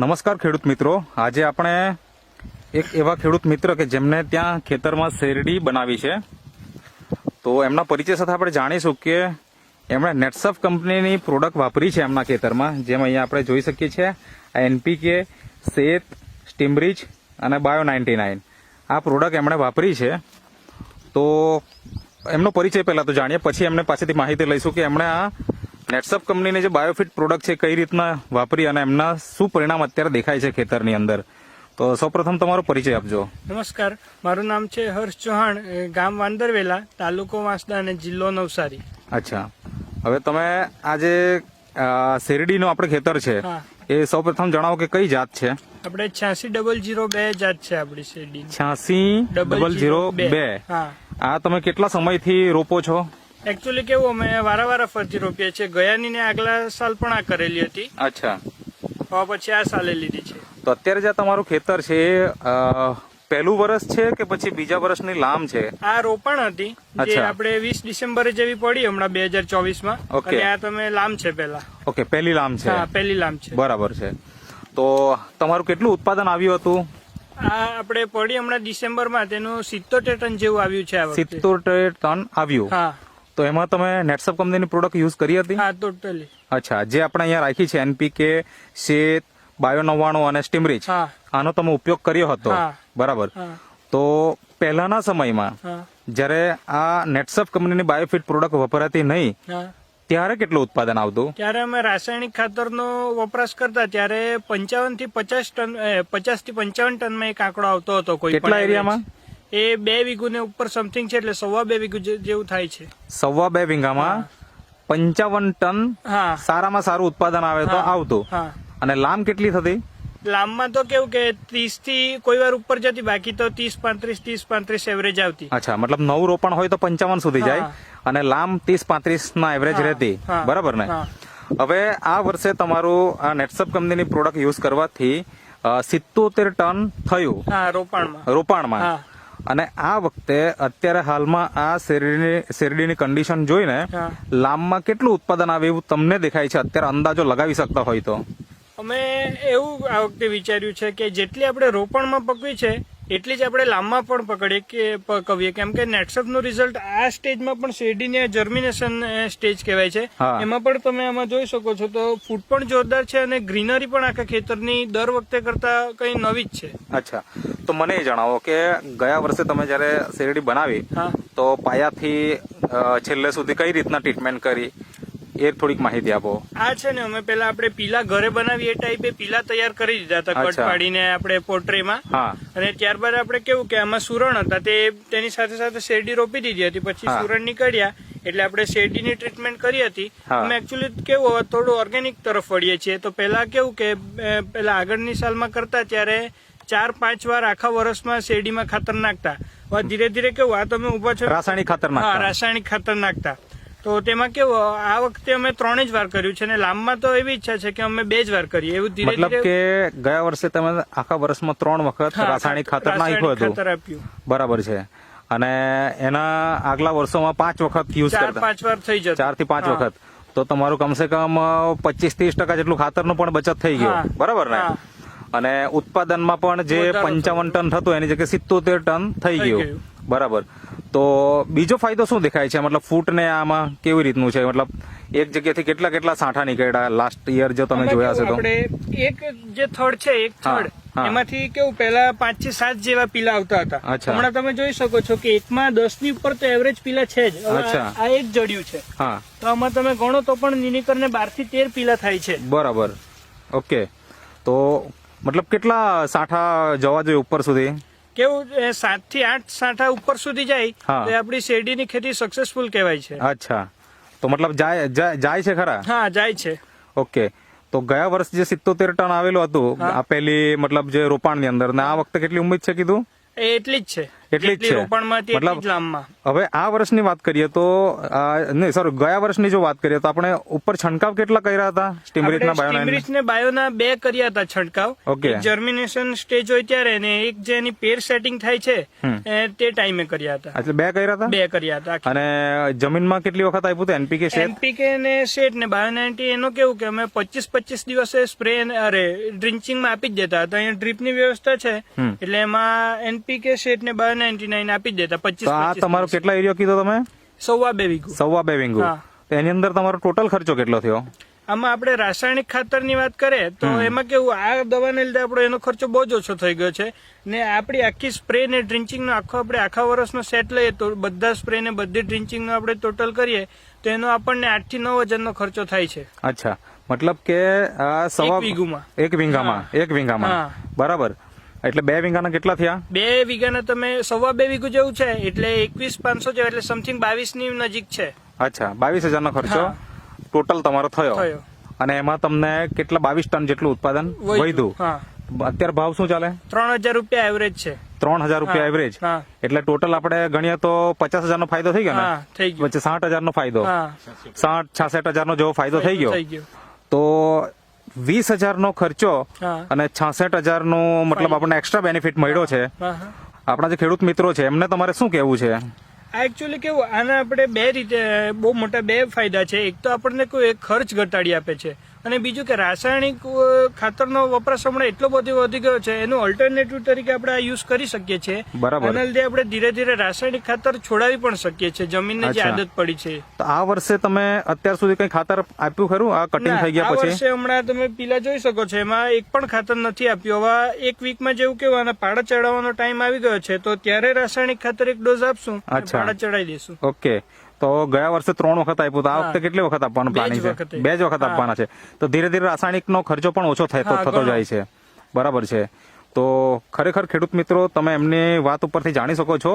નમસ્કાર ખેડૂત મિત્રો. આજે આપણે એક એવા ખેડૂત મિત્ર કે જેમને ત્યાં ખેતરમાં શેરડી બનાવી છે. તો એમના પરિચય સાથે આપણે જાણીશું કે એમણે નેટસફ કંપનીની પ્રોડક્ટ વાપરી છે એમના ખેતરમાં. જેમ અહીંયા આપણે જોઈ શકીએ છીએ, આ એનપીકે શેત સ્ટીમરીચ અને બાયો નાઇન્ટી નાઇન. આ પ્રોડક્ટ એમણે વાપરી છે. તો એમનો પરિચય પહેલાં તો જાણીએ, પછી એમને પાસેથી માહિતી લઈશું કે એમણે આ નેટસપ કંપનીની જે બાયોફિટ પ્રોડક્ટ છે કઈ રીતના વાપરી અને એમના શું પરિણામ અત્યારે દેખાય છે ખેતરની અંદર? તો સૌપ્રથમ તમારો પરિચય આપજો. નમસ્કાર. મારું નામ છે હર્ષ ચૌહાણ ગામ વાંદરવેલા તાલુકો વાંસદા અને જિલ્લો નવસારી. અચ્છા. હવે તમે આજે શેરડીનો આપણે ખેતર છે એ સૌપ્રથમ જણાવો કે કઈ જાત છે? આપણે છ્યાસી ડબલ જીરો બે જાત છે આપણી શેરડી છ્યાસી ડબલ જીરો બે. આ તમે કેટલા સમયથી રોપો છો? એકચ્યુઅલી કેવું અમે વારંવાર ફરતી રોપીએ છીએ. ગયાની ને આગલા સાલ પણ આ કરેલી હતી. અચ્છા. તો પછી આ સાલે લીધી છે. તો અત્યારે જે તમારું ખેતર છે એ પહેલું વર્ષ છે કે પછી બીજા વર્ષની લામ છે? આ રોપણ હતી જે આપણે વીસ ડિસેમ્બરે જેવી પડી હમણાં બે હજાર ચોવીસમાં ઓકે આ તમે લામ છે પેલા ઓકે પહેલી લામ છે. હા પહેલી લામ છે. બરાબર છે. તો તમારું કેટલું ઉત્પાદન આવ્યું હતું? આ આપણે પડી હમણાં ડિસેમ્બરમાં તેનું સિત્તોતેર ટન જેવું આવ્યું છે સિત્તોતેર ટન આવ્યું. હા. તો એમાં તમે નેટસપ કંપનીની પ્રોડક્ટ યુઝ કરી હતી? હા ટોટલી અચ્છા જે આપણે અહીંયા રાખી છે એનપીકે શેત બાયો નવ્વાણું અને સ્ટીમરીચ આનો તમે ઉપયોગ કર્યો હતો? બરાબર. તો પહેલાના સમયમાં જ્યારે આ નેટસપ કંપનીની બાયોફિટ પ્રોડક્ટ વપરાતી નહીં ત્યારે કેટલું ઉત્પાદન આવતું? ત્યારે અમે રાસાયણિક ખાતરનો વપરાશ કરતા ત્યારે પંચાવનથી પચાસ ટન પચાસથી પંચાવન ટનમાં એક આંકડો આવતો હતો કોઈ કેટલા એરિયામાં? એ બે વીઘુ ને ઉપર સમથિંગ છે એટલે સવા બે વીઘુ જેવું થાય છે. સવા બે વીઘામાં પંચાવન ટન સારામાં સારું ઉત્પાદન આવે તો આવતું. અને લામ કેટલી થતી? લાંબમાં તો કેવું કે ત્રીસથી કોઈ વાર ઉપર જતી બાકી તો ત્રીસ પાંત્રીસ ત્રીસ પાંત્રીસ એવરેજ આવતી. અચ્છા મતલબ નવું રોપણ હોય તો પંચાવન સુધી જાય અને લાંબ ત્રીસ પાંત્રીસ ના એવરેજ રહેતી. બરાબર ને? હવે આ વર્ષે તમારું આ નેટસપ કંપનીની પ્રોડક્ટ યુઝ કરવાથી સિત્તોતેર ટન થયું. રોપાણમાં. રોપાણમાં. અને આ વખતે અત્યારે હાલમાં આ શેરડીની શેરડીની કન્ડિશન જોઈને લાંબમાં કેટલું ઉત્પાદન આવે એવું તમને દેખાય છે? અત્યારે અંદાજો લગાવી શકતા હોય તો. અમે એવું આ વખતે વિચાર્યું છે કે જેટલી આપણે રોપણમાં પકવી છે એટલી જ આપણે લાંબા પણ પકડીએ કે પકવીએ કેમ કે નેટસપનું રિઝલ્ટ આ સ્ટેજમાં પણ શેરડીને જર્મિનેશન સ્ટેજ કહેવાય છે. એમાં પણ તમે આમાં જોઈ શકો છો તો ફૂટ પણ જોરદાર છે અને ગ્રીનરી પણ આખા ખેતરની દર વખતે કરતા કઈ નવી જ છે. અચ્છા. તો મને એ જણાવો કે ગયા વર્ષે તમે જ્યારે શેરડી બનાવી તો પાયાથી છેલ્લે સુધી કઈ રીતના ટ્રીટમેન્ટ કરી? એ થોડીક માહિતી આપો. આ છે ને અમે પેલા આપણે પીલા ઘરે બનાવી એ ટાઈપે પીલા તૈયાર કરી દીધા હતા કટ. પાડીને આપણે પોટ્રીમાં. અને ત્યારબાદ આપણે કેવું કે આમાં સુરણ હતા તે તેની સાથે સાથે શેરડી રોપી દીધી હતી પછી સુરણ નીકળ્યા એટલે આપણે શેરડીની ટ્રીટમેન્ટ કરી હતી. અમે એકચ્યુઅલી કેવું થોડું ઓર્ગેનિક તરફ વળીએ છીએ. તો પેલા કેવું કે પેલા આગળની સાલમાં કરતા ત્યારે ચાર પાંચ વાર આખા વર્ષમાં શેરડીમાં ખાતર નાખતા. ધીરે ધીરે કેવું આ તમે ઊભા છો. રાસાયણિક ખાતર હા રાસાયણિક ખાતર નાખતા. તો તેમાં કેવું આ વખતે અમે ત્રણ જ વાર કર્યું છે અને લાંબમાં તો એવી ઈચ્છા છે કે અમે બે જ વાર કરીએ. એવું ધીરે મતલબ કે ગયા વર્ષે તમે આખા વર્ષમાં ત્રણ વખત રાસાયણિક ખાતર નાખ્યું હતું. બરાબર છે. અને એના આગલા વર્ષોમાં પાંચ વખત યુઝ કરતા. પાંચ વાર થઈ જતું. ચારથી પાંચ વખત. તો તમારું કમસે કમ પચીસ ત્રીસ ટકા જેટલું ખાતરનું પણ બચત થઈ ગયું. બરાબર ને. અને ઉત્પાદનમાં પણ જે પંચાવન ટન થતું એની જગ્યાએ સિત્તોતેર ટન થઈ ગયું. બરાબર. તો બીજો ફાયદો શું દેખાય છે? મતલબ ફૂટ ને આમાં કેવી રીતનું છે? મતલબ એક જગ્યાથી કેટલા કેટલા સાંઠા નીકળ્યા લાસ્ટ યર જો તમે જોયા હશે તો? એક જે થડ છે એક થડ એમાંથી કેવું પેલા પાંચથી સાત જેવા પીલા આવતા હતા. હમણાં તમે જોઈ શકો છો કે એકમાં દસની ઉપર તો એવરેજ પીલા છે જ. આ એક જડ્યું છે. હા. તો આમાં તમે ગણો તો પણ નિનિકર ને બારથી તેર પીલા થાય છે. બરાબર. ઓકે. તો મતલબ કેટલા સાંઠા જવા જોઈએ ઉપર સુધી? કેવું સાતથી આઠ સાંઠા ઉપર સુધી જાય તો આપણી શેરડીની ખેતી સક્સેસફુલ કહેવાય છે. અચ્છા. તો મતલબ જાય જાય છે ખરા? હા જાય છે. ઓકે. તો ગયા વર્ષ જે સિત્તોતેર ટન આવેલું હતું આપેલી પેલી મતલબ જે રોપાણની અંદર ને આ વખતે કેટલી ઉમ્મીદ છે કીધું? એટલી જ છે. એટલી જ છે. મતલબ હવે આ વર્ષની વાત કરીએ તો નહીં સર ગયા વર્ષની જો વાત કરીએ તો આપણે ઉપર છંટકાવ કેટલા કર્યા હતા? સ્ટીમરીટના બાયોના સ્ટીમરીચને બાયોના બે કર્યા હતા છંટકાવ. ઓકે. જર્મિનેશન સ્ટેજ હોય ત્યારે ને એક જે એની પેર સેટિંગ થાય છે તે ટાઈમે કર્યા હતા. એટલે બે કર્યા હતા? બે કર્યા હતા અને જમીનમાં કેટલી વખત આપ્યું હતું? એનપીકે શેટ એનપીકે ને શેટ ને બાયોનાઇન્ટી એનું કેવું કે અમે પચીસ પચીસ દિવસે સ્પ્રે અરે ડ્રિન્ચિંગમાં આપી જ દેતા હતા. અહીંયા ડ્રીપની વ્યવસ્થા છે. એટલે એમાં એનપીકે શેટ ને બાયોનાઇન્ટી નાઇન આપી દેતા પચીસ આ તમારો કેટલા એરિયો કીધો તમે? સવા બે વીઘું સવા બે વીઘું એની અંદર તમારો ટોટલ ખર્ચો કેટલો થયો? આમાં આપણે રાસાયણિક ખાતરની વાત કરીએ તો એમાં કેવું આ દવાને લીધે આપણો એનો ખર્ચો બહુ જ ઓછો થઈ ગયો છે. ને આપણી આખી સ્પ્રે ને ડ્રિન્ચિંગ નો આખો આપણે આખા વર્ષનો સેટ લઈએ તો બધા સ્પ્રે ને બધી ડ્રિન્ચિંગ નો આપણે ટોટલ કરીએ તો એનો આપણને આઠથી નવ હજારનો ખર્ચો થાય છે. અચ્છા. મતલબ કે આ સવા વીઘુમાં. એક વીંગામાં એક વીંગામાં. બરાબર. એટલે બે વીઘાના કેટલા થયા? બે વીઘાના તમે સવા બે વીઘું જેવું છે એટલે એકવીસ પાંચસો જેવા એટલે સમથિંગ બાવીસની નજીક છે. અચ્છા બાવીસ હજારનો ખર્ચો? ટોટલ તમારો થયો? અને એમાં તમને કેટલા બાવીસ ટન જેટલું ઉત્પાદન વધ્યું. અત્યારે ભાવ શું ચાલે? ત્રણ હજાર રૂપિયા એવરેજ છે. ત્રણ હજાર રૂપિયા એવરેજ એટલે ટોટલ આપણે ગણીએ તો પચાસ ફાયદો થઈ ગયો ને? હા થઈ ગયું. વચ્ચે સાઠ હજારનો ફાયદો. સાઠ છાસઠ હજાર નો જેવો ફાયદો થઈ ગયો. તો વીસ હજારનો ખર્ચો અને છાસઠ હજારનો મતલબ આપણને એક્સ્ટ્રા બેનિફિટ મળ્યો છે. આપણા જે ખેડૂત મિત્રો છે એમને તમારે શું કહેવું છે? આ એકચ્યુઅલી કેવું આના આપણે બે રીતે બહુ મોટા બે ફાયદા છે. એક તો આપણને કોઈ એક ખર્ચ ઘટાડી આપે છે. અને બીજું કે રાસાયણિક ખાતરનો વપરાશ હમણાં એટલો બધો વધી ગયો છે એનું ઓલ્ટરનેટિવ તરીકે આપણે આ યુઝ કરી શકીએ છીએ. બરાબર. આના લીધે આપણે ધીરે ધીરે રાસાયણિક ખાતર છોડાવી પણ શકીએ છીએ જમીનને જે આદત પડી છે. તો આ વર્ષે તમે અત્યાર સુધી કઈ ખાતર આપ્યું ખરું? આ કટિંગ થઈ ગયા આ પછી? વર્ષે હમણાં તમે પીલા જોઈ શકો છો એમાં એક પણ ખાતર નથી આપ્યું. હવે એક વીકમાં જેવું કેવું અને પાડા ચડાવવાનો ટાઈમ આવી ગયો છે તો ત્યારે રાસાયણિક ખાતર એક ડોઝ આપશું પાડા ચડાવી દઈશું ઓકે તો ગયા વર્ષે ત્રણ વખત આપ્યું તો આ વખતે કેટલી વખત આપવાનું પ્લાનિંગ છે? બે જ વખત આપવાના છે. તો ધીરે ધીરે રાસાયણિકનો ખર્ચો પણ ઓછો થતો જાય છે. બરાબર છે. તો ખરેખર ખેડૂત મિત્રો તમે એમની વાત ઉપરથી જાણી શકો છો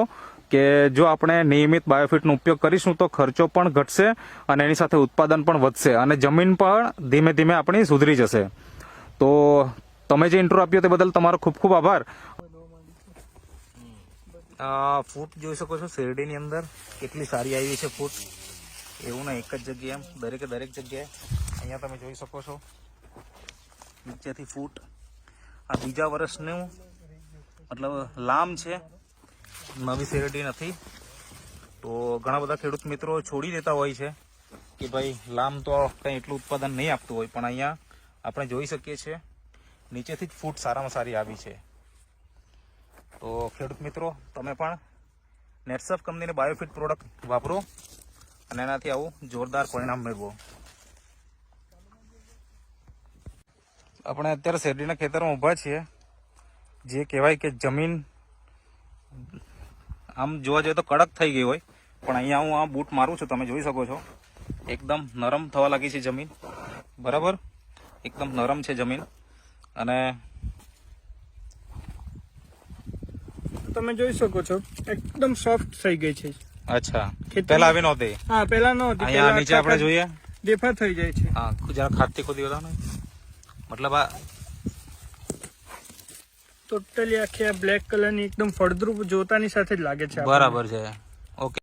કે જો આપણે નિયમિત બાયોફિટનો ઉપયોગ કરીશું તો ખર્ચો પણ ઘટશે અને એની સાથે ઉત્પાદન પણ વધશે અને જમીન પણ ધીમે ધીમે આપણી સુધરી જશે. તો તમે જે ઇન્ટ્રો આપ્યો તે બદલ તમારો ખૂબ ખૂબ આભાર. ફૂટ જોઈ શકો છો શેરડીની અંદર. કેટલી સારી આવી છે ફૂટ. એવું ના એક જ જગ્યાએ એમ. દરેકે દરેક જગ્યાએ. અહીંયા તમે જોઈ શકો છો. નીચેથી ફૂટ. આ બીજા વર્ષનું મતલબ લામ છે. નવી શેરડી નથી. તો ઘણા બધા ખેડૂત મિત્રો છોડી દેતા હોય છે કે ભાઈ લામ તો કંઈ એટલું ઉત્પાદન નહીં આપતું હોય. પણ અહીંયા આપણે જોઈ શકીએ છીએ નીચેથી જ ફૂટ સારામાં સારી આવી છે. તો ખેડૂત મિત્રો, તમે પણ નેટસફ કંપનીની બાયોફિટ પ્રોડક્ટ વાપરો અને એનાથી આવું જોરદાર પરિણામ મેળવો. આપણે અત્યારે શેરડીના ખેતરમાં ઊભા છીએ. જે કહેવાય કે જમીન આમ જોવા જઈએ તો કડક થઈ ગઈ હોય, પણ અહીંયા હું આ બૂટ મારું છું, તમે જોઈ શકો છો. એકદમ નરમ થવા લાગી છે જમીન. બરાબર? એકદમ નરમ છે જમીન. અને તમે જોઈ શકો છો એકદમ સોફ્ટ થઈ ગઈ છે. અચ્છા. પહેલા આવી નહોતી? હા પેલા નહોતી હતી. અહીંયા નીચે આપણે જોઈએ? દેફા થઈ જાય છે. હા જરા ખાતથી ખોદી બતાવો મતલબ આ ટોટલી આખી આ બ્લેક કલરની એકદમ ફળદ્રુપ જોતાની સાથે જ લાગે છે બરાબર છે. ઓકે